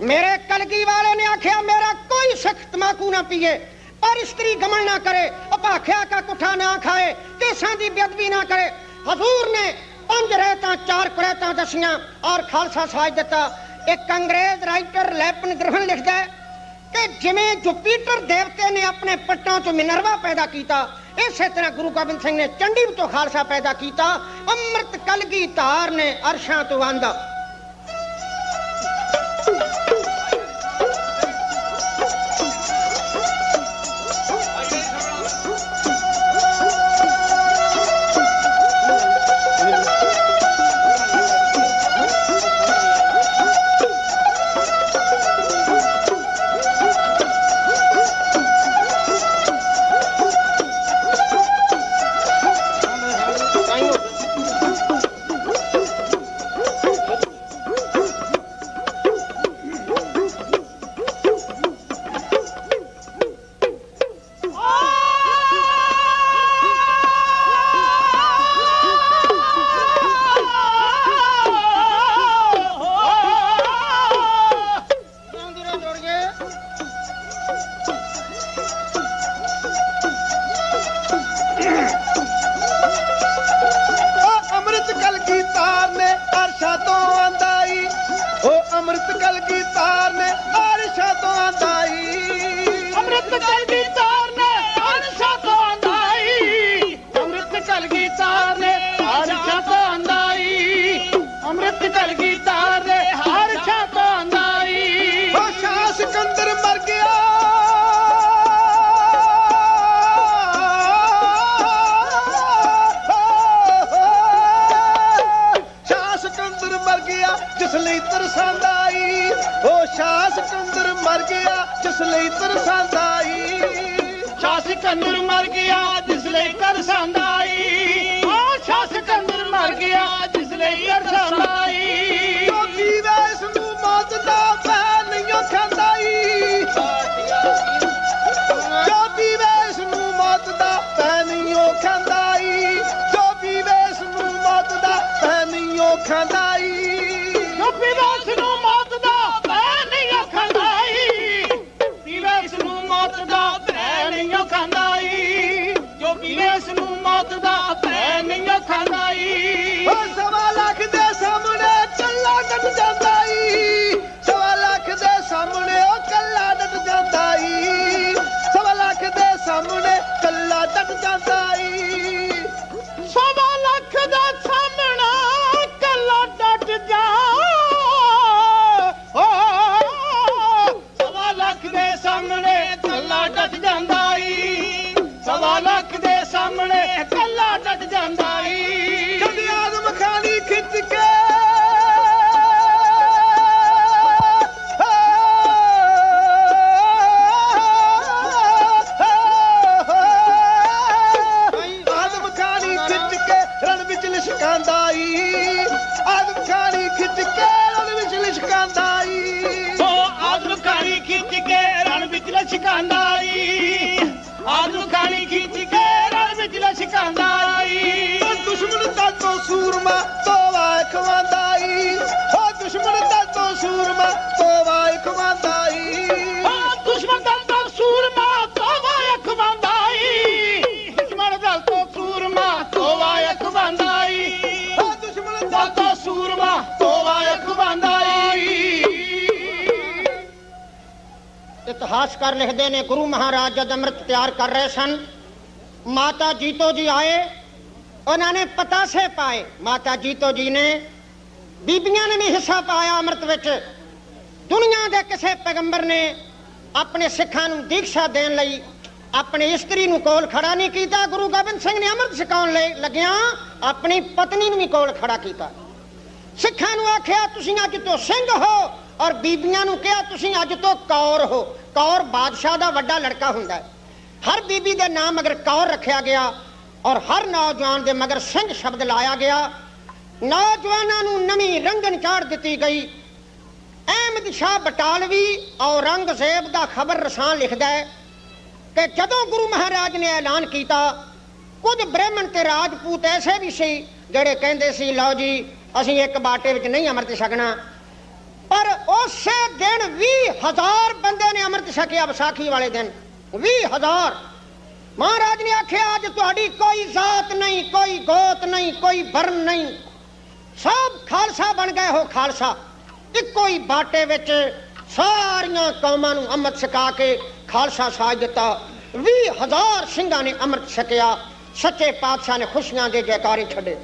ਮੇਰੇ ਕਲਗੀ ਵਾਲੇ ਨੇ ਆਖਿਆ, ਮੇਰਾ ਕੋਈ ਸਿੱਖ ਤਮਾਕੂ ਨਾ ਪੀਏ ਪਰ ਇਸਤਰੀ ਗਮਨ ਨਾ ਕਰੇ, ਅਪਾਖਿਆ ਕਾ ਕੁਠਾ ਨਾ ਖਾਏ, ਕੇਸਾਂ ਦੀ ਬੇਅਦਬੀ ਨਾ ਕਰੇ। ਹਜ਼ੂਰ ਨੇ ਪੰਜ ਰਹਿਤਾਂ ਚਾਰ ਕੁਰੈਤਾਂ ਦਸੀਆਂ ਔਰ ਖਾਲਸਾ ਸਾਜ ਦਿੱਤਾ। ਇੱਕ ਅੰਗਰੇਜ਼ ਰਾਈਟਰ ਲੈਪਨ ਗ੍ਰਿਫਨ ਲਿਖਦਾ ਹੈ ਕਿ ਜਿਵੇਂ ਜੁਪੀਟਰ ਦੇਵਤੇ ਨੇ ਆਪਣੇ ਪੱਟਾਂ ਤੋਂ ਮਿਨਰਵਾ ਪੈਦਾ ਕੀਤਾ, ਇਸੇ ਤਰ੍ਹਾਂ ਗੁਰੂ ਗੋਬਿੰਦ ਸਿੰਘ ਨੇ ਚੰਡੀ ਤੋਂ ਖਾਲਸਾ ਪੈਦਾ ਕੀਤਾ। ਅੰਮ੍ਰਿਤ ਕਲਗੀ ਧਾਰ ਨੇ ਅਰਸ਼ਾਂ ਤੋਂ ਆਂਦਾ। ਸਿਕੰਦਰ ਮਰ ਗਿਆ। ਸ਼ਾਹ ਸਿਕੰਦਰ ਮਰ ਗਿਆ, ਜਿਸ ਲਈ ਤਰਸਾਂਦਾ ਆਈ। ਉਹ ਸ਼ਾਹ ਸਿਕੰਦਰ ਮਰ ਗਿਆ, ਜਿਸ ਲਈ ਤਰਸਾਂਦਾ ਆਈ। ਸ਼ਾਹ ਸਿਕੰਦਰ ਮਰ ਗਿਆ, ਜਿਸ ਲਈ ਕਰਸਾਂਦਾਈ खींच के रण बिच लशकांदाई आदू खानी खींच के रण बिच लशकांदाई दुश्मन तो सूरमा तो वाखवांदा ਇਤਿਹਾਸਕਾਰ ਲਿਖਦੇ ਨੇ, ਗੁਰੂ ਮਹਾਰਾਜ ਜਦ ਅੰਮ੍ਰਿਤ ਤਿਆਰ ਕਰ ਰਹੇ ਸਨ, ਮਾਤਾ ਜੀਤੋ ਜੀ ਆਏ, ਉਹਨਾਂ ਨੇ ਪਤਾਸੇ ਪਾਏ। ਮਾਤਾ ਜੀਤੋ ਜੀ ਨੇ ਬੀਬੀਆਂ ਨੇ ਵੀ ਹਿੱਸਾ ਪਾਇਆ ਅੰਮ੍ਰਿਤ ਵਿੱਚ। ਦੁਨੀਆ ਦੇ ਕਿਸੇ ਪੈਗੰਬਰ ਨੇ ਆਪਣੇ ਸਿੱਖਾਂ ਨੂੰ ਦੀਕਸ਼ਾ ਦੇਣ ਲਈ ਆਪਣੀ ਇਸਤਰੀ ਨੂੰ ਕੋਲ ਖੜਾ ਨਹੀਂ ਕੀਤਾ। ਗੁਰੂ ਗੋਬਿੰਦ ਸਿੰਘ ਨੇ ਅੰਮ੍ਰਿਤ ਛਕਾਉਣ ਲਈ ਲੱਗਿਆ, ਆਪਣੀ ਪਤਨੀ ਨੂੰ ਵੀ ਕੋਲ ਖੜਾ ਕੀਤਾ। ਸਿੱਖਾਂ ਨੂੰ ਆਖਿਆ, ਤੁਸੀਂ ਅੱਜ ਤੋਂ ਸਿੰਘ ਹੋ ਔਰ ਬੀਬੀਆਂ ਨੂੰ ਕਿਹਾ, ਤੁਸੀਂ ਅੱਜ ਤੋਂ ਕੌਰ ਹੋ। ਕੌਰ ਬਾਦਸ਼ਾਹ ਦਾ ਵੱਡਾ ਲੜਕਾ ਹੁੰਦਾ ਹੈ। ਹਰ ਬੀਬੀ ਦੇ ਨਾਮ ਮਗਰ ਕੌਰ ਰੱਖਿਆ ਗਿਆ ਔਰ ਹਰ ਨੌਜਵਾਨ ਦੇ ਮਗਰ ਸਿੰਘ ਸ਼ਬਦ ਲਾਇਆ ਗਿਆ। ਨੌਜਵਾਨਾਂ ਨੂੰ ਨਵੀਂ ਰੰਗਨ ਚਾੜ ਦਿੱਤੀ ਗਈ। ਅਹਿਮਦ ਸ਼ਾਹ ਬਟਾਲਵੀ ਔਰੰਗਜ਼ੇਬ ਦਾ ਖਬਰ ਰਸਾਂ ਲਿਖਦਾ ਹੈ ਕਿ ਜਦੋਂ ਗੁਰੂ ਮਹਾਰਾਜ ਨੇ ਐਲਾਨ ਕੀਤਾ, ਕੁਝ ਬ੍ਰਾਹਮਣ ਤੇ ਰਾਜਪੂਤ ਐਸੇ ਵੀ ਸੀ ਜਿਹੜੇ ਕਹਿੰਦੇ ਸੀ, ਲਓ ਜੀ, ਅਸੀਂ ਇੱਕ ਬਾਟੇ ਵਿੱਚ ਨਹੀਂ ਅੰਮ੍ਰਿਤ ਛਕਣਾ। ਪਰ ਉਸੇ ਦਿਨ 20000 ਬੰਦੇ ਨੇ ਅੰਮ੍ਰਿਤ ਛਕਿਆ ਵਿਸਾਖੀ ਵਾਲੇ ਦਿਨ। 20000 ਮਹਾਰਾਜ ਨੇ ਆਖਿਆ, ਅੱਜ ਤੁਹਾਡੀ ਕੋਈ ਜ਼ਾਤ ਨਹੀਂ, ਕੋਈ ਗੋਤ ਨਹੀਂ, ਕੋਈ ਵਰਨ ਨਹੀਂ। ਸਭ ਖਾਲਸਾ ਬਣ ਗਏ ਹੋ ਖਾਲਸਾ। ਇੱਕੋ ਹੀ ਬਾਟੇ ਵਿੱਚ ਸਾਰੀਆਂ ਕੌਮਾਂ ਨੂੰ ਅੰਮ੍ਰਿਤ ਛਕਾ ਕੇ ਖਾਲਸਾ ਸਾਜ ਦਿੱਤਾ। 20000 ਸਿੰਘਾਂ ਨੇ ਅੰਮ੍ਰਿਤ ਛਕਿਆ। ਸੱਚੇ ਪਾਤਸ਼ਾਹ ਨੇ ਖੁਸ਼ੀਆਂ ਦੇ ਜੈਕਾਰੇ ਛੱਡੇ।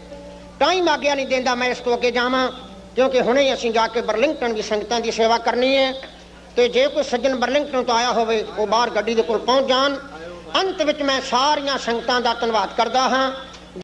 ਟਾਈਮ ਆਗਿਆ ਨਹੀਂ ਦਿੰਦਾ, ਮੈਂ ਇਸ ਤੋਂ ਅੱਗੇ ਜਾਵਾਂ। ਕਿਉਂਕਿ ਹੁਣੇ ਅਸੀਂ ਜਾ ਕੇ ਬਰਲਿੰਗਟਨ ਦੀ ਸੰਗਤਾਂ ਦੀ ਸੇਵਾ ਕਰਨੀ ਹੈ ਤੇ ਜੇ ਕੋਈ ਸੱਜਣ ਬਰਲਿੰਗਟਨ ਤੋਂ ਆਇਆ ਹੋਵੇ, ਉਹ ਬਾਹਰ ਗੱਡੀ ਦੇ ਕੋਲ ਪਹੁੰਚ ਜਾਣ। ਅੰਤ ਵਿੱਚ ਮੈਂ ਸਾਰੀਆਂ ਸੰਗਤਾਂ ਦਾ ਧੰਨਵਾਦ ਕਰਦਾ ਹਾਂ।